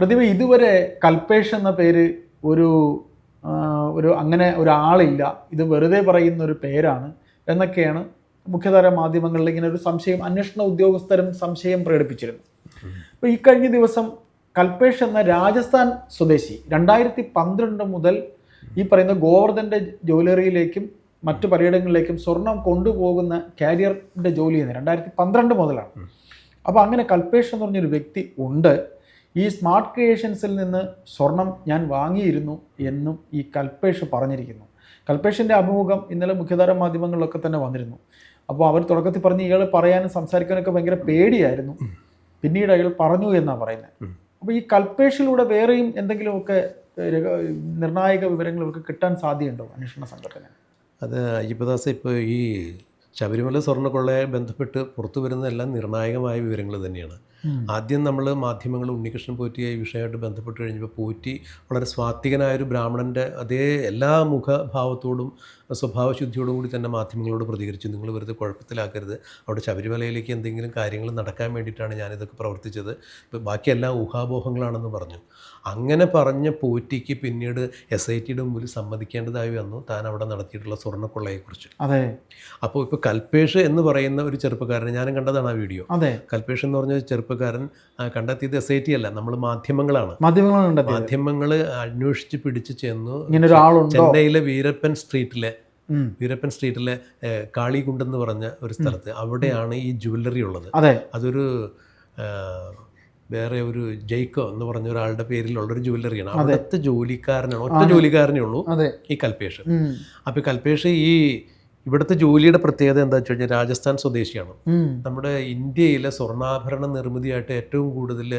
പ്രതിഭ ഇതുവരെ കൽപേഷ് എന്ന പേര് ഒരു ഒരു അങ്ങനെ ഒരാളില്ല. ഇത് വെറുതെ പറയുന്ന ഒരു പേരാണ് എന്നൊക്കെയാണ് മുഖ്യധാര മാധ്യമങ്ങളിൽ ഇങ്ങനെ ഒരു സംശയം അന്വേഷണ ഉദ്യോഗസ്ഥരും സംശയം പ്രകടിപ്പിച്ചിരുന്നു അപ്പോൾ ഈ കഴിഞ്ഞ ദിവസം കൽപേഷ് എന്ന രാജസ്ഥാൻ സ്വദേശി രണ്ടായിരത്തി പന്ത്രണ്ട് മുതൽ ഈ പറയുന്ന ഗോവർദ്ധന്റെ ജ്വല്ലറിയിലേക്കും മറ്റു പലയിടങ്ങളിലേക്കും സ്വർണം കൊണ്ടുപോകുന്ന കാരിയറിന്റെ ജോലി ചെയ്യുന്നത് രണ്ടായിരത്തി പന്ത്രണ്ട് മുതലാണ്. അപ്പോൾ അങ്ങനെ കൽപേഷ് എന്ന് പറഞ്ഞൊരു വ്യക്തി ഉണ്ട്. ഈ സ്മാർട്ട് ക്രിയേഷൻസിൽ നിന്ന് സ്വർണം ഞാൻ വാങ്ങിയിരുന്നു എന്നും ഈ കൽപേഷ് പറഞ്ഞിരിക്കുന്നു. കൽപേഷിന്റെ അഭിമുഖം ഇന്നലെ മുഖ്യധാര മാധ്യമങ്ങളിലൊക്കെ തന്നെ വന്നിരുന്നു. അപ്പോൾ അവർ തുടക്കത്തിൽ പറഞ്ഞ് ഇയാൾ പറയാനും സംസാരിക്കാനൊക്കെ ഭയങ്കര പേടിയായിരുന്നു. പിന്നീട് അയാൾ പറഞ്ഞു എന്നാണ് പറയുന്നത്. അപ്പോൾ ഈ കൽപേഷിലൂടെ വേറെയും എന്തെങ്കിലുമൊക്കെ നിർണായക വിവരങ്ങൾ ഇവർക്ക് കിട്ടാൻ സാധ്യതയുണ്ടോ അന്വേഷണ സംഘത്തിന് അത് അയ്യപ്പദാസ് ഇപ്പോൾ ഈ ശബരിമല സ്വർണക്കൊള്ളയെ ബന്ധപ്പെട്ട് പുറത്തു വരുന്നതെല്ലാം നിർണായകമായ വിവരങ്ങൾ തന്നെയാണ്. ആദ്യം നമ്മൾ മാധ്യമങ്ങൾ ഉണ്ണികൃഷ്ണൻ പോറ്റിയെ ഈ വിഷയമായിട്ട് ബന്ധപ്പെട്ട് കഴിഞ്ഞപ്പോൾ പോറ്റി വളരെ സ്വാത്വികനായ ഒരു ബ്രാഹ്മണന്റെ അതേ എല്ലാ മുഖഭാവത്തോടും സ്വഭാവശുദ്ധിയോടും കൂടി തന്നെ മാധ്യമങ്ങളോട് പ്രതികരിച്ചു. നിങ്ങൾ വെറുതെ കുഴപ്പത്തിലാക്കരുത്. അവിടെ ശബരിമലയിലേക്ക് എന്തെങ്കിലും കാര്യങ്ങൾ നടക്കാൻ വേണ്ടിയിട്ടാണ് ഞാനിതൊക്കെ പ്രവർത്തിച്ചത്. ഇപ്പോൾ ബാക്കിയെല്ലാം ഊഹാപോഹങ്ങളാണെന്ന് പറഞ്ഞു. അങ്ങനെ പറഞ്ഞ പോറ്റിക്ക് പിന്നീട് എസ് ഐ ടിയുടെ മുമ്പിൽ സമ്മതിക്കേണ്ടതായി വന്നു. താൻ അവിടെ നടത്തിയിട്ടുള്ള സ്വർണക്കൊള്ളയെക്കുറിച്ച്. അതെ. അപ്പോൾ ഇപ്പോൾ കൽപേഷ് എന്ന് പറയുന്ന ഒരു ചെറുപ്പക്കാരനെ ഞാനും കണ്ടതാണ് ആ വീഡിയോ. അതെ. കൽപേഷ് എന്ന് പറഞ്ഞ ഒരു ചെറുപ്പക്കാരൻ കണ്ടെത്തിയത് എസ് ഐ ടി അല്ല. നമ്മൾ മാധ്യമങ്ങളാണ്. മാധ്യമങ്ങളാണ് മാധ്യമങ്ങൾ അന്വേഷിച്ച് പിടിച്ച് ചെന്നു. ചെന്നൈയിലെ വീരപ്പൻ സ്ട്രീറ്റിലെ വീരപ്പൻ സ്ട്രീറ്റിലെ കാളികുണ്ടെന്ന് പറഞ്ഞ ഒരു സ്ഥലത്ത് അവിടെയാണ് ഈ ജുവല്ലറി ഉള്ളത്. അതൊരു വേറെ ഒരു ജെയ്ക്കോ എന്ന് പറഞ്ഞ ഒരാളുടെ പേരിലുള്ള ഒരു ജുവല്ലറിയാണ് അവിടുത്തെ ജോലിക്കാരനാണ് ഒറ്റ ജോലിക്കാരനേ ഉള്ളൂ ഈ കൽപേഷ്. അപ്പൊ അപ്പോൾ കൽപേഷ് ഈ ഇവിടുത്തെ ജോലിയുടെ പ്രത്യേകത എന്താ വെച്ച് കഴിഞ്ഞാൽ രാജസ്ഥാൻ സ്വദേശിയാണ്. നമ്മുടെ ഇന്ത്യയിലെ സ്വർണാഭരണ നിർമ്മിതിയായിട്ട് ഏറ്റവും കൂടുതൽ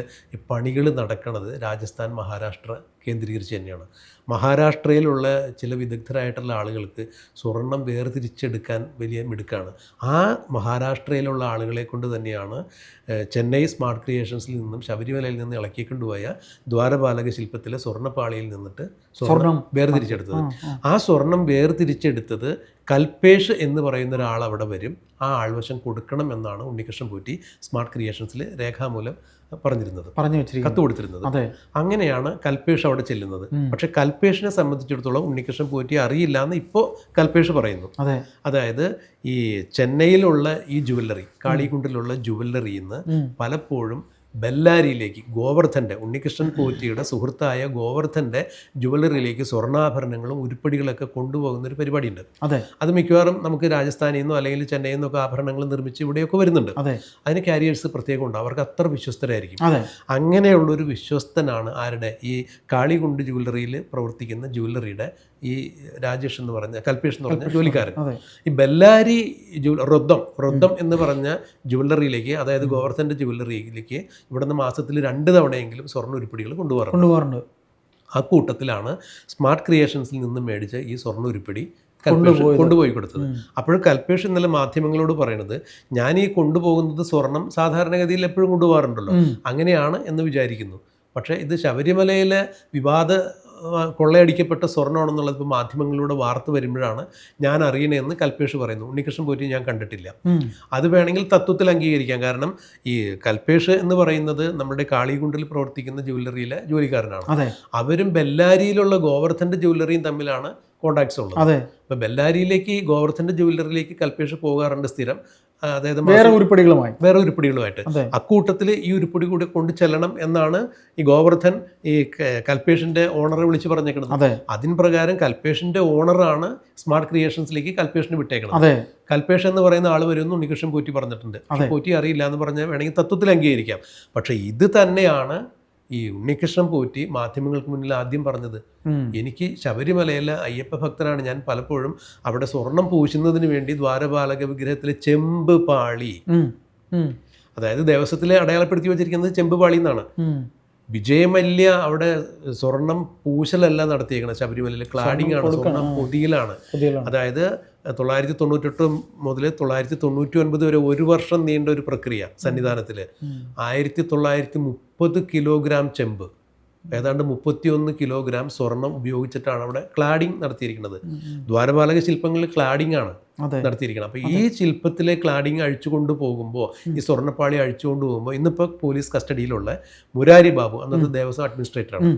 പണികൾ നടക്കുന്നത് രാജസ്ഥാൻ മഹാരാഷ്ട്ര കേന്ദ്രീകരിച്ച് തന്നെയാണ്. മഹാരാഷ്ട്രയിലുള്ള ചില വിദഗ്ധരായിട്ടുള്ള ആളുകൾക്ക് സ്വർണം വേർതിരിച്ചെടുക്കാൻ വലിയ മിടുക്കാണ്. ആ മഹാരാഷ്ട്രയിലുള്ള ആളുകളെ കൊണ്ട് തന്നെയാണ് ചെന്നൈ സ്മാർട്ട് ക്രിയേഷൻസിൽ നിന്നും ശബരിമലയിൽ നിന്ന് ഇളക്കിക്കൊണ്ടുപോയ ദ്വാരപാലക ശില്പത്തിലെ സ്വർണപ്പാളിയിൽ നിന്നിട്ട് സ്വർണം. വേർതിരിച്ചെടുത്തത്. ആ സ്വർണം വേർതിരിച്ചെടുത്തത് കൽപേഷ് എന്ന് പറയുന്ന ഒരാൾ അവിടെ വരും. ആ ആൾവശം കൊടുക്കണം എന്നാണ് ഉണ്ണികൃഷ്ണൻ പോറ്റി സ്മാർട്ട് ക്രിയേഷൻസിൽ രേഖാമൂലം പറഞ്ഞിരുന്നത്. പറഞ്ഞു കത്ത് കൊടുത്തിരുന്നത്. അങ്ങനെയാണ് കൽപേഷ് അവിടെ ചെല്ലുന്നത്. പക്ഷെ കൽപേഷിനെ സംബന്ധിച്ചിടത്തോളം ഉണ്ണികൃഷ്ണൻ പോറ്റി അറിയില്ല എന്ന് ഇപ്പോൾ കൽപേഷ് പറയുന്നു. അതെ. അതായത് ഈ ചെന്നൈയിലുള്ള ഈ ജുവല്ലറി കാളികുണ്ടിലുള്ള ജുവല്ലറിയിൽ നിന്ന് പലപ്പോഴും ബെല്ലാരിയിലേക്ക് ഗോവർദ്ധന്റെ ഉണ്ണികൃഷ്ണൻ പോറ്റിയുടെ സുഹൃത്തായ ഗോവർദ്ധന്റെ ജുവലറിയിലേക്ക് സ്വർണാഭരണങ്ങളും ഉരുപ്പടികളൊക്കെ കൊണ്ടുപോകുന്ന ഒരു പരിപാടിയുണ്ട്. അതെ. അത് മിക്കവാറും നമുക്ക് രാജസ്ഥാനിൽ നിന്നോ അല്ലെങ്കിൽ ചെന്നൈയിൽ നിന്നൊക്കെ ആഭരണങ്ങൾ നിർമ്മിച്ച് ഇവിടെയൊക്കെ വരുന്നുണ്ട്. അതെ. അതിന് കാരിയേഴ്സ് പ്രത്യേകം ഉണ്ട്. അവർക്ക് അത്ര വിശ്വസ്തരായിരിക്കും. അതെ. അങ്ങനെയുള്ളൊരു വിശ്വസ്തനാണ് ആരുടെ? ഈ കാളികുണ്ട് ജുവലറിയിൽ പ്രവർത്തിക്കുന്ന ജുവല്ലറിയുടെ ഈ രാജേഷ് എന്ന് പറഞ്ഞ കൽപേഷ് എന്ന് പറഞ്ഞ ജോലിക്കാരൻ. ഈ ബെല്ലാരി ജു റൊദ്ദം റൊദ്ദം എന്ന് പറഞ്ഞ ജുവല്ലറിയിലേക്ക് അതായത് ഗോവർദ്ധന്റെ ജുവല്ലറിയിലേക്ക് ഇവിടുന്ന് മാസത്തിൽ രണ്ട് തവണയെങ്കിലും സ്വർണ ഉരുപ്പിടികൾ കൊണ്ടുപോകാറുണ്ട് കൊണ്ടുപോകാറുണ്ട്. ആ കൂട്ടത്തിലാണ് സ്മാർട്ട് ക്രിയേഷൻസിൽ നിന്ന് മേടിച്ച ഈ സ്വർണ ഉരുപ്പിടി. കൊണ്ടുപോയി കൊടുത്തത്. അപ്പോഴും അപ്പോൾ കൽപേഷ് ഇന്നലെ മാധ്യമങ്ങളോട് പറയുന്നത് ഞാൻ ഈ കൊണ്ടുപോകുന്നത് സ്വർണം സാധാരണഗതിയിൽ എപ്പോഴും കൊണ്ടുപോകാറുണ്ടല്ലോ. അങ്ങനെയാണ് എന്ന് വിചാരിക്കുന്നു. പക്ഷേ ഇത് ശബരിമലയിലെ വിവാദ കൊള്ളയടിക്കപ്പെട്ട സ്വർണമാണെന്നുള്ളത് ഇപ്പോൾ മാധ്യമങ്ങളിലൂടെ വാർത്ത വരുമ്പോഴാണ് ഞാൻ അറിയണേന്ന് കൽപേഷ് പറയുന്നു. ഉണ്ണികൃഷ്ണൻ പോറ്റി ഞാൻ കണ്ടിട്ടില്ല. അത് വേണമെങ്കിൽ തത്വത്തിൽ അംഗീകരിക്കാം. കാരണം ഈ കൽപേഷ് എന്ന് പറയുന്നത് നമ്മുടെ കാളികുണ്ടിൽ പ്രവർത്തിക്കുന്ന ജുവല്ലറിയിലെ ജോലിക്കാരനാണ്. അവരും ബെല്ലാരിയിലുള്ള ഗോവർദ്ധന്റെ ജുവല്ലറിയും തമ്മിലാണ് കോണ്ടാക്ട്സ് ഉള്ളത്. അതെ. അപ്പോൾ ബെല്ലാരിയിലേക്ക് ഗോവർദ്ധന്റെ ജുവല്ലറിയിലേക്ക് കൽപേഷ് പോകാറുണ്ട് സ്ഥിരം. അതായത് വേറെ ഉരുപ്പടികളുമായി. വേറെ ഉരുപ്പടികളുമായിട്ട്. അക്കൂട്ടത്തിൽ ഈ ഉരുപ്പടി കൂടി കൊണ്ടു ചെല്ലണം എന്നാണ് ഈ ഗോവർദ്ധൻ ഈ കൽപേഷിന്റെ ഓണറെ വിളിച്ച് പറഞ്ഞേക്കുന്നത്. അതെ. അതിൻ പ്രകാരം കൽപേഷിന്റെ ഓണറാണ് സ്മാർട്ട് ക്രിയേഷൻസിലേക്ക് കൽപേഷിന് വിട്ടേക്കുന്നത്. അതെ. കൽപേഷ് എന്ന് പറയുന്ന ആൾ വരുമെന്ന് ഉണ്ണികൃഷ്ണൻ പോറ്റി പറഞ്ഞിട്ടുണ്ട്. പോറ്റി അറിയില്ല എന്ന് പറഞ്ഞാൽ വേണമെങ്കിൽ തത്വത്തിൽ അംഗീകരിക്കാം. പക്ഷേ ഇത് തന്നെയാണ് ഈ ഉണ്ണികൃഷ്ണൻ പോറ്റി മാധ്യമങ്ങൾക്ക് മുന്നിൽ ആദ്യം പറഞ്ഞത്. എനിക്ക് ശബരിമലയിലെ അയ്യപ്പ ഭക്തനാണ് ഞാൻ പലപ്പോഴും അവിടെ സ്വർണം പൂശുന്നതിന് വേണ്ടി ദ്വാരപാലക വിഗ്രഹത്തിലെ ചെമ്പ് പാളി. അതായത് ദേവസ്വത്തിലെ അടയാളപ്പെടുത്തി വെച്ചിരിക്കുന്നത് ചെമ്പ് പാളി എന്നാണ്. വിജയമല്യ അവിടെ സ്വർണം പൂശലല്ല നടത്തിയേക്കുന്നത് ശബരിമലയിൽ ക്ലാഡിംഗ് ആണ്. സ്വർണം പൊതിയിലാണ്. അതായത് തൊള്ളായിരത്തി തൊണ്ണൂറ്റെട്ട് മുതൽ തൊള്ളായിരത്തി തൊണ്ണൂറ്റി ഒൻപത് വരെ ഒരു വർഷം നീണ്ട ഒരു പ്രക്രിയ സന്നിധാനത്തിൽ. ആയിരത്തി തൊള്ളായിരത്തി മുപ്പത് കിലോഗ്രാം ചെമ്പ്. ഏതാണ്ട് മുപ്പത്തിയൊന്ന് കിലോഗ്രാം സ്വർണം ഉപയോഗിച്ചിട്ടാണ് അവിടെ ക്ലാഡിംഗ് നടത്തിയിരിക്കുന്നത്. ദ്വാരപാലക ശില്പങ്ങളിൽ ക്ലാഡിംഗ് ആണ്. അതെ. നടത്തിയിരിക്കുന്നത് അപ്പോൾ ഈ ശില്പത്തിലെ ക്ലാഡിങ് അഴിച്ചുകൊണ്ട് പോകുമ്പോൾ ഈ സ്വർണപ്പാളി അഴിച്ചുകൊണ്ട് പോകുമ്പോൾ ഇന്നിപ്പോൾ പോലീസ് കസ്റ്റഡിയിലുള്ള മുരാരി ബാബു അന്നത്തെ ദേവസ്വം അഡ്മിനിസ്ട്രേറ്ററാണ്.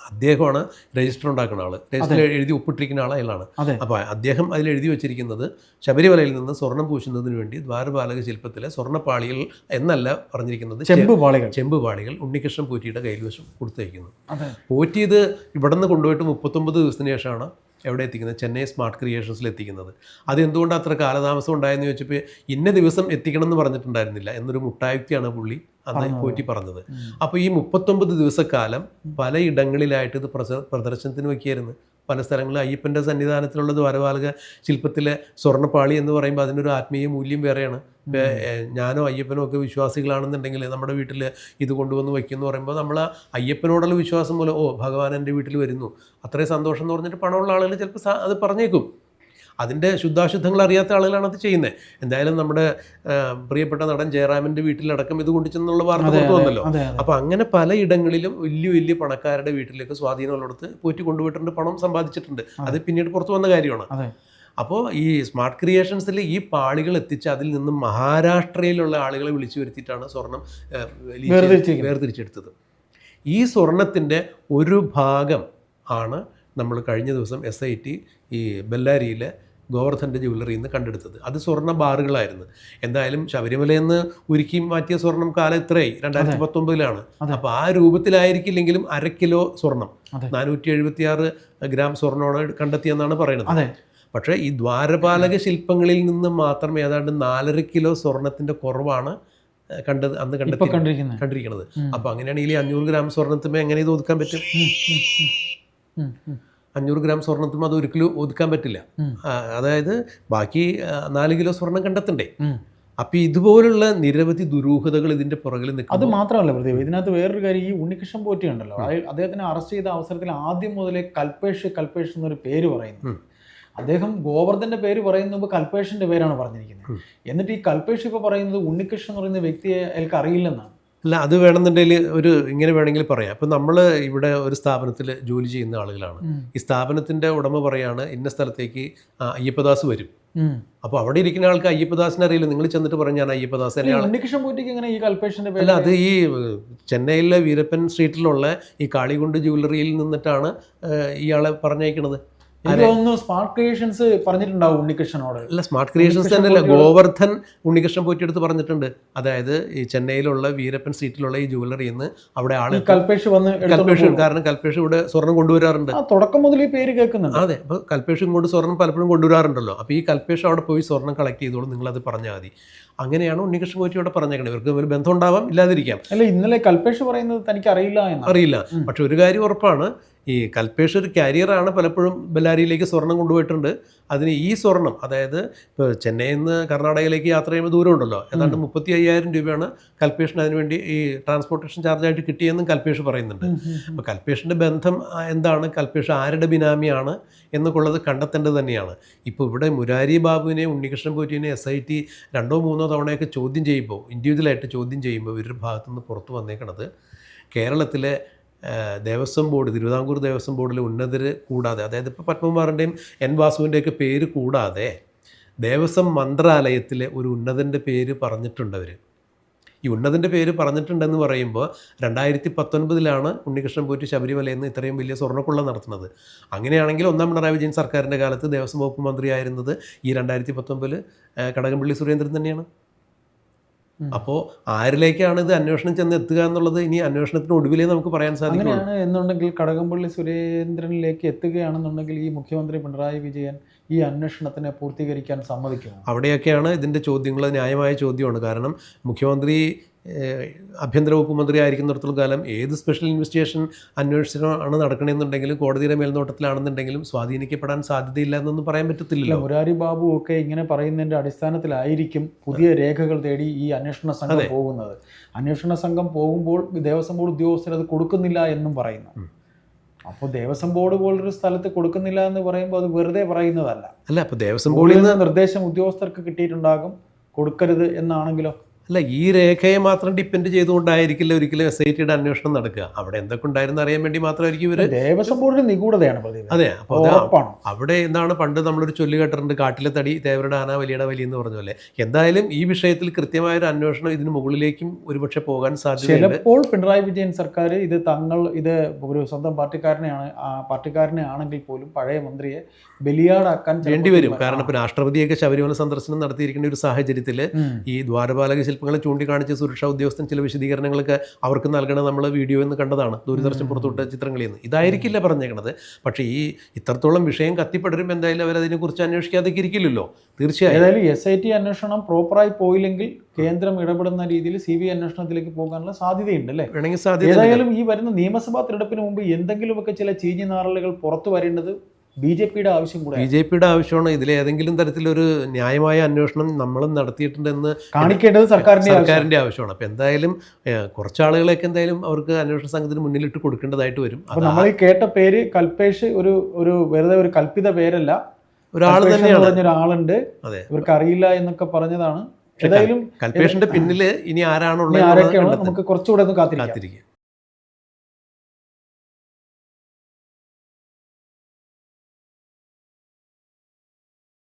അദ്ദേഹമാണ് രജിസ്റ്റർ ഉണ്ടാക്കുന്ന ആൾ. രജിസ്റ്റർ എഴുതി ഒപ്പിട്ടിരിക്കുന്ന ആൾ അയാളാണ്. അപ്പോൾ അദ്ദേഹം അതിൽ എഴുതി വെച്ചിരിക്കുന്നത് ശബരിമലയിൽ നിന്ന് സ്വർണം പൂശുന്നതിന് വേണ്ടി ദ്വാരപാലക ശില്പത്തിലെ സ്വർണപ്പാളികൾ എന്നല്ല പറഞ്ഞിരിക്കുന്നത് ചെമ്പ് പാളികൾ ചെമ്പ് പാളികൾ ഉണ്ണികൃഷ്ണൻ പോറ്റിയുടെ കയ്യിൽ വശം കൊടുത്തയക്കുന്നു പോറ്റിയത് പോറ്റി ഇത് ഇവിടെ നിന്ന് കൊണ്ടുപോയിട്ട് മുപ്പത്തൊമ്പത് ദിവസത്തിന് ശേഷമാണ് എവിടെ എത്തിക്കുന്നത്? ചെന്നൈ സ്മാർട്ട് ക്രിയേഷൻസിൽ എത്തിക്കുന്നത്. അത് എന്തുകൊണ്ട് അത്ര കാലതാമസം ഉണ്ടായെന്ന് ചോദിച്ചപ്പോൾ ഇന്ന ദിവസം എത്തിക്കണം എന്ന് പറഞ്ഞിട്ടുണ്ടായിരുന്നില്ല എന്നൊരു മുട്ടായുക്തിയാണ് പുള്ളി അന്ന് പോറ്റി പറഞ്ഞത്. അപ്പോൾ ഈ മുപ്പത്തൊമ്പത് ദിവസക്കാലം പലയിടങ്ങളിലായിട്ട് ഇത് പ്രദർശനത്തിന് വയ്ക്കായിരുന്നു പല സ്ഥലങ്ങളിൽ അയ്യപ്പന്റെ സന്നിധാനത്തിലുള്ള ദ്വാരപാലക ശില്പത്തിലെ സ്വർണപ്പാളി എന്ന് പറയുമ്പോൾ അതിനൊരു ആത്മീയ മൂല്യം വേറെയാണ്. ഞാനോ അയ്യപ്പനോ ഒക്കെ വിശ്വാസികളാണെന്നുണ്ടെങ്കിൽ നമ്മുടെ വീട്ടിൽ ഇത് കൊണ്ടുവന്ന് വയ്ക്കും എന്ന് പറയുമ്പോൾ നമ്മൾ അയ്യപ്പനോടുള്ള വിശ്വാസം മൂലം ഓ ഭഗവാൻ എന്റെ വീട്ടിൽ വരുന്നു. അത്രയും സന്തോഷം എന്ന് പറഞ്ഞിട്ട് പണമുള്ള ആളുകൾ ചിലപ്പോൾ അത് പറഞ്ഞേക്കും. അതിന്റെ ശുദ്ധാശുദ്ധങ്ങൾ അറിയാത്ത ആളുകളാണ് അത് ചെയ്യുന്നത്. എന്തായാലും നമ്മുടെ പ്രിയപ്പെട്ട നടൻ ജയറാമിന്റെ വീട്ടിലടക്കം ഇത് കൊണ്ടുചെന്നുള്ള വാർത്ത പുറത്തു വന്നല്ലോ അപ്പോൾ അങ്ങനെ പലയിടങ്ങളിലും വലിയ വലിയ പണക്കാരുടെ വീട്ടിലേക്ക് സ്വാധീനമുള്ളടത്ത് പോറ്റി കൊണ്ടുപോയിട്ടുണ്ട് പണം സമ്പാദിച്ചിട്ടുണ്ട്. അത്. പിന്നീട് പുറത്തു വന്ന കാര്യമാണ്. അപ്പോൾ ഈ സ്മാർട്ട് ക്രിയേഷൻസിൽ ഈ പാളികൾ എത്തിച്ച് അതിൽ നിന്ന് മഹാരാഷ്ട്രയിലുള്ള ആളുകളെ വിളിച്ചു വരുത്തിയിട്ടാണ് സ്വർണം. വേർതിരിച്ചെടുത്തത്. ഈ സ്വർണത്തിന്റെ ഒരു ഭാഗം ആണ് നമ്മൾ കഴിഞ്ഞ ദിവസം എസ് ഐ ടി ഈ ബെല്ലാരിയിലെ ഗോവർദ്ധന്റെ ജ്വല്ലറിയിൽ നിന്ന് കണ്ടെടുത്തത്. അത് സ്വർണ ബാറുകളായിരുന്നു. എന്തായാലും ശബരിമലയിൽ നിന്ന് ഉരുക്കി മാറ്റിയ സ്വർണം കാലം ഇത്രയായി. രണ്ടായിരത്തി പത്തൊമ്പതിലാണ് അപ്പോൾ ആ രൂപത്തിലായിരിക്കില്ലെങ്കിലും അര കിലോ സ്വർണം. നാനൂറ്റി നാനൂറ്റി എഴുപത്തിയാറ് ഗ്രാം സ്വർണമാണ് കണ്ടെത്തിയെന്നാണ് പറയുന്നത്. പക്ഷേ ഈ ദ്വാരപാലക ശില്പങ്ങളിൽ നിന്ന് മാത്രം ഏതാണ്ട് നാലര കിലോ സ്വർണത്തിന്റെ കുറവാണ് കണ്ടത് അന്ന് കണ്ടെത്തി കണ്ടിരിക്കുന്നത്. അപ്പോൾ അങ്ങനെയാണെങ്കിൽ ഈ അഞ്ഞൂറ് ഗ്രാം സ്വർണത്തിന് എങ്ങനെ ഇത് ഒതുക്കാൻ പറ്റും. അഞ്ഞൂറ് ഗ്രാം സ്വർണത്തിനും അത് ഒരിക്കലും ഒതുക്കാൻ പറ്റില്ല. അതായത് ബാക്കി നാല് കിലോ സ്വർണം കണ്ടെത്തണ്ടേ? അപ്പൊ ഇതുപോലുള്ള നിരവധി ദുരൂഹതകൾ ഇതിന്റെ പുറകിൽ നിൽക്കും അത് മാത്രമല്ല പ്രദീപ് ഇതിനകത്ത് വേറൊരു കാര്യം ഈ ഉണ്ണികൃഷ്ണൻ പോറ്റി ഉണ്ടല്ലോ അദ്ദേഹത്തിനെ അറസ്റ്റ് ചെയ്ത അവസരത്തിൽ ആദ്യം മുതലേ കൽപേഷ് കൽപേഷ് എന്നൊരു പേര് പറയുന്നു. അദ്ദേഹം ഗോവർദ്ധന്റെ പേര് പറയുന്ന മുമ്പ് കൽപേഷിന്റെ പേരാണ് പറഞ്ഞിരിക്കുന്നത്. എന്നിട്ട് ഈ കൽപേഷ് ഇപ്പൊ പറയുന്നത് ഉണ്ണികൃഷ്ണൻ എന്ന് പറയുന്ന വ്യക്തിയെ അയാൾക്ക് അറിയില്ലെന്നാണ്. അല്ല അത് വേണമെന്നുണ്ടെങ്കിൽ ഒരു ഇങ്ങനെ വേണമെങ്കിൽ പറയാം. അപ്പം നമ്മൾ ഇവിടെ ഒരു സ്ഥാപനത്തിൽ ജോലി ചെയ്യുന്ന ആളുകളാണ്. ഈ സ്ഥാപനത്തിന്റെ ഉടമ പറയാണ് ഇന്ന സ്ഥലത്തേക്ക് അയ്യപ്പദാസ് വരും. അപ്പോൾ അവിടെ ഇരിക്കുന്ന ആൾക്ക് അയ്യപ്പദാസിനെ അറിയില്ല. നിങ്ങൾ ചെന്നിട്ട് പറഞ്ഞു ഞാൻ അയ്യപ്പദാസ് ഈ എന്നെ ആളെ ഉണ്ണികൃഷ്ണൻ എങ്ങനെ ഈ കൽപേഷിന്റെ അല്ല അത് ഈ ചെന്നൈയിലെ വീരപ്പൻ സ്ട്രീറ്റിലുള്ള ഈ കാളികുണ്ട് ജ്വല്ലറിയിൽ നിന്നിട്ടാണ് ഇയാളെ പറഞ്ഞയക്കണത്. തോന്നുന്നു സ്മാർട്ട് ക്രിയേഷൻസ് പറഞ്ഞിട്ടുണ്ടാവും ഉണ്ണികൃഷ്ണനോട്. അല്ല സ്മാർട്ട് ക്രിയേഷൻസ് തന്നെയല്ല ഗോവർദ്ധൻ ഉണ്ണികൃഷ്ണൻ പോറ്റിയെടുത്ത് പറഞ്ഞിട്ടുണ്ട്. അതായത് ഈ ചെന്നൈയിലുള്ള വീരപ്പൻ സ്ട്രീറ്റിലുള്ള ഈ ജ്വല്ലറിയിൽ നിന്ന് അവിടെ ആൾ കൽപേഷ് വന്ന് കൽപേഷ് കാരണം കൽപേഷ് ഇവിടെ സ്വർണം കൊണ്ടുവരാറുണ്ട്. തുടക്കം മുതൽ ഈ പേര് കേൾക്കുന്നുണ്ട്. അതെ അപ്പോൾ കൽപേഷ് ഇങ്ങോട്ട് സ്വർണം പലപ്പോഴും കൊണ്ടുവരാറുണ്ടല്ലോ. അപ്പോൾ ഈ കൽപേഷ് അവിടെ പോയി സ്വർണം കളക്ട് ചെയ്തോളൂ നിങ്ങളത് പറഞ്ഞാൽ മതി. അങ്ങനെയാണ് ഉണ്ണികൃഷ്ണ പോറ്റി പറഞ്ഞേക്കണം? ഇവർക്ക് ഒരു ബന്ധം ഉണ്ടാവാം ഇല്ലാതിരിക്കാം. അല്ല ഇന്നലെ കൽപേഷ് പറയുന്നത് തനിക്ക് അറിയില്ല. അറിയില്ല പക്ഷെ ഒരു കാര്യം ഉറപ്പാണ് ഈ കൽപേഷ് ഒരു കാരിയറാണ് പലപ്പോഴും ബെല്ലാരിയിലേക്ക് സ്വർണം കൊണ്ടുപോയിട്ടുണ്ട്. അതിന് ഈ സ്വർണം അതായത് ഇപ്പോൾ ചെന്നൈയിൽ നിന്ന് കർണാടകയിലേക്ക് യാത്ര ചെയ്യുമ്പോൾ ദൂരം ഉണ്ടല്ലോ ഏതാണ്ട് മുപ്പത്തി അയ്യായിരം രൂപയാണ് കൽപേഷിന് അതിനുവേണ്ടി ഈ ട്രാൻസ്പോർട്ടേഷൻ ചാർജായിട്ട് കിട്ടിയെന്നും കൽപേഷ് പറയുന്നുണ്ട്. അപ്പോൾ കൽപേഷിന്റെ ബന്ധം എന്താണ്? കൽപേഷ് ആരുടെ ബിനാമിയാണ് എന്നൊള്ളത് കണ്ടെത്തേണ്ടത് തന്നെയാണ്. ഇപ്പോൾ ഇവിടെ മുരാരി ബാബുവിനെ ഉണ്ണികൃഷ്ണൻ പോറ്റിനെ എസ് ഐ ടി രണ്ടോ മൂന്നോ തവണയൊക്കെ ചോദ്യം ചെയ്യുമ്പോൾ ഇൻഡിവിജ്വലായിട്ട് ചോദ്യം ചെയ്യുമ്പോൾ ഇവരുടെ ഭാഗത്തുനിന്ന് പുറത്ത് വന്നേക്കണത് കേരളത്തിലെ ദേവസ്വം ബോർഡ് തിരുവിതാംകൂർ ദേവസ്വം ബോർഡിലെ ഉന്നതർ കൂടാതെ അതായത് ഇപ്പോൾ പത്മകുമാറിന്റെയും എൻ വാസുവിന്റെയൊക്കെ പേര് കൂടാതെ ദേവസ്വം മന്ത്രാലയത്തിലെ ഒരു ഉന്നതന്റെ പേര് പറഞ്ഞിട്ടുണ്ട് ഈ ഉന്നതിന്റെ പേര് പറഞ്ഞിട്ടുണ്ടെന്ന് പറയുമ്പോൾ രണ്ടായിരത്തി പത്തൊൻപതിലാണ് ഉണ്ണികൃഷ്ണൻ പോറ്റി ശബരിമലയിൽ നിന്ന് ഇത്രയും വലിയ സ്വർണക്കുള്ള നടത്തുന്നത്. അങ്ങനെയാണെങ്കിൽ ഒന്നാം പിണറായി വിജയൻ സർക്കാരിന്റെ കാലത്ത് ദേവസ്വം വകുപ്പ് മന്ത്രിയായിരുന്നത് ഈ രണ്ടായിരത്തി പത്തൊമ്പതിൽ കടകംപള്ളി സുരേന്ദ്രൻ തന്നെയാണ്. അപ്പോൾ ആരിലേക്കാണ് ഇത് അന്വേഷണം ചെന്ന് എത്തുക എന്നുള്ളത് ഇനി അന്വേഷണത്തിന് ഒടുവിലേ നമുക്ക് പറയാൻ സാധിക്കും എന്നുണ്ടെങ്കിൽ കടകംപള്ളി സുരേന്ദ്രനിലേക്ക് എത്തുകയാണെന്നുണ്ടെങ്കിൽ ഈ മുഖ്യമന്ത്രി പിണറായി വിജയൻ ഈ അന്വേഷണത്തിനെ പൂർത്തീകരിക്കാൻ സമ്മതിക്കുമോ? അവിടെയൊക്കെയാണ് ഇതിന്റെ ചോദ്യങ്ങൾ ന്യായമായ ചോദ്യമാണ്. കാരണം മുഖ്യമന്ത്രി ആഭ്യന്തര വകുപ്പ് മന്ത്രി ആയിരിക്കുന്നിടത്തോളം കാലം ഏത് സ്പെഷ്യൽ ഇൻവെസ്റ്റിഗേഷൻ അന്വേഷണമാണ് നടക്കണമെന്നുണ്ടെങ്കിലും കോടതിയുടെ മേൽനോട്ടത്തിലാണെന്നുണ്ടെങ്കിലും സ്വാധീനിക്കപ്പെടാൻ സാധ്യതയില്ല എന്നൊന്നും പറയാൻ പറ്റത്തില്ല പറ്റത്തില്ലല്ലോ മുരാരി ബാബു ഒക്കെ ഇങ്ങനെ പറയുന്നതിന്റെ അടിസ്ഥാനത്തിലായിരിക്കും പുതിയ രേഖകൾ തേടി ഈ അന്വേഷണ സംഘം പോകുന്നത്. അന്വേഷണ സംഘം പോകുമ്പോൾ ദേവസ്വം ബോർഡ് ഉദ്യോഗസ്ഥർ അത് കൊടുക്കുന്നില്ല എന്നും പറയുന്നു. അപ്പോൾ ദേവസ്വം ബോർഡ് പോലൊരു സ്ഥലത്ത് കൊടുക്കുന്നില്ല എന്ന് പറയുമ്പോൾ അത് വെറുതെ പറയുന്നതല്ല. അല്ല അപ്പോൾ ദേവസ്വം ബോർഡിൽ നിന്ന് നിർദ്ദേശം ഉദ്യോഗസ്ഥർക്ക് കിട്ടിയിട്ടുണ്ടാകും. കൊടുക്കരുത് എന്നാണെങ്കിലോ? അല്ല ഈ രേഖയെ മാത്രം ഡിപ്പെൻഡ് ചെയ്തുകൊണ്ടായിരിക്കില്ല ഒരിക്കലും എസ് ഐ ടിയുടെ അന്വേഷണം നടക്കുക? അവിടെ എന്തൊക്കെ ഉണ്ടായിരുന്നു അറിയാൻ വേണ്ടി മാത്രമായിരിക്കും ഇവർ ദേവസ്വം ബോർഡിന്റെ നിഗൂഢതയാണ് അതെ അപ്പോൾ അവിടെ എന്താണ് പണ്ട് നമ്മളൊരു ചൊല്ലു കേട്ടിട്ടുണ്ട് കാട്ടിലെ തടി തേവരുടെ ആന വലിയുടെ വലി എന്ന് പറഞ്ഞ പോലെ. എന്തായാലും ഈ വിഷയത്തിൽ കൃത്യമായ ഒരു അന്വേഷണം ഇതിന് മുകളിലേക്കും ഒരുപക്ഷെ പോകാൻ സാധ്യതയുണ്ട്. ചിലപ്പോൾ പിണറായി വിജയൻ സർക്കാർ ഇത് തങ്ങൾ ഇത് ഒരു സ്വന്തം പാർട്ടിക്കാരനെയാണ് പാർട്ടിക്കാരനെ ആണെങ്കിൽ പോലും പഴയ മന്ത്രിയെ ബലിയാടാക്കാൻ വേണ്ടി വരും കാരണം ഇപ്പോൾ രാഷ്ട്രപതിയൊക്കെ ശബരിമല സന്ദർശനം നടത്തിയിരിക്കുന്ന ഒരു സാഹചര്യത്തിൽ ഈ ദ്വാരപാലക ശില്പങ്ങളെ ചൂണ്ടിക്കാണിച്ച് സുരക്ഷാ ഉദ്യോഗസ്ഥൻ ചില വിശദീകരണങ്ങളൊക്കെ അവർക്ക് നൽകണ നമ്മൾ വീഡിയോ എന്ന് കണ്ടതാണ്. ദൂരദർശൻ പുറത്തുവിട്ട ചിത്രങ്ങളിൽ നിന്ന്. ഇതായിരിക്കില്ല പറഞ്ഞേക്കണത്. പക്ഷേ ഈ ഇത്രത്തോളം വിഷയം കത്തിപ്പടരും എന്തായാലും അവരതിനെക്കുറിച്ച് അന്വേഷിക്കാതെ ഇരിക്കില്ലല്ലോ. തീർച്ചയായും. ഏതായാലും എസ് ഐ ടി അന്വേഷണം പ്രോപ്പറായി പോയില്ലെങ്കിൽ കേന്ദ്രം ഇടപെടുന്ന രീതിയിൽ സി ബി അന്വേഷണത്തിലേക്ക് പോകാനുള്ള സാധ്യതയുണ്ട് അല്ലേ? വേണമെങ്കിൽ സാധ്യത ഏതായാലും ഈ വരുന്ന നിയമസഭാ തിരഞ്ഞെടുപ്പിന് മുമ്പ് എന്തെങ്കിലുമൊക്കെ ചില ചീഞ്ഞു നാറലുകൾ പുറത്തു വരേണ്ടത് ബി ജെ പിയുടെ ആവശ്യം കൂടെ ബി ജെ പിയുടെ ആവശ്യമാണ്. ഇതിൽ ഏതെങ്കിലും തരത്തിലൊരു ന്യായമായ അന്വേഷണം നമ്മളും നടത്തിയിട്ടുണ്ടെന്ന് കാണിക്കേണ്ടത് സർക്കാരിന്റെ സർക്കാരിന്റെ ആവശ്യമാണ്. അപ്പം എന്തായാലും കുറച്ച് ആളുകളൊക്കെ എന്തായാലും അവർക്ക് അന്വേഷണ സംഘത്തിന് മുന്നിലിട്ട് കൊടുക്കേണ്ടതായിട്ട് വരും. അപ്പൊ നമ്മൾ കേട്ട പേര് കൽപേഷ് ഒരു ഒരു വെറുതെ ഒരു കൽപ്പിത പേരല്ല. ഒരാൾ തന്നെയാണ്. ഒരാളുണ്ട് അതെ. ഇവർക്ക് അറിയില്ല എന്നൊക്കെ പറഞ്ഞതാണ്. ഏതായാലും കൽപേഷിന്റെ പിന്നിൽ ഇനി ആരാണുള്ളത് ആരൊക്കെയാണ് നമുക്ക് കുറച്ചുകൂടെ ഒന്ന് കാത്തിരിക്കാം.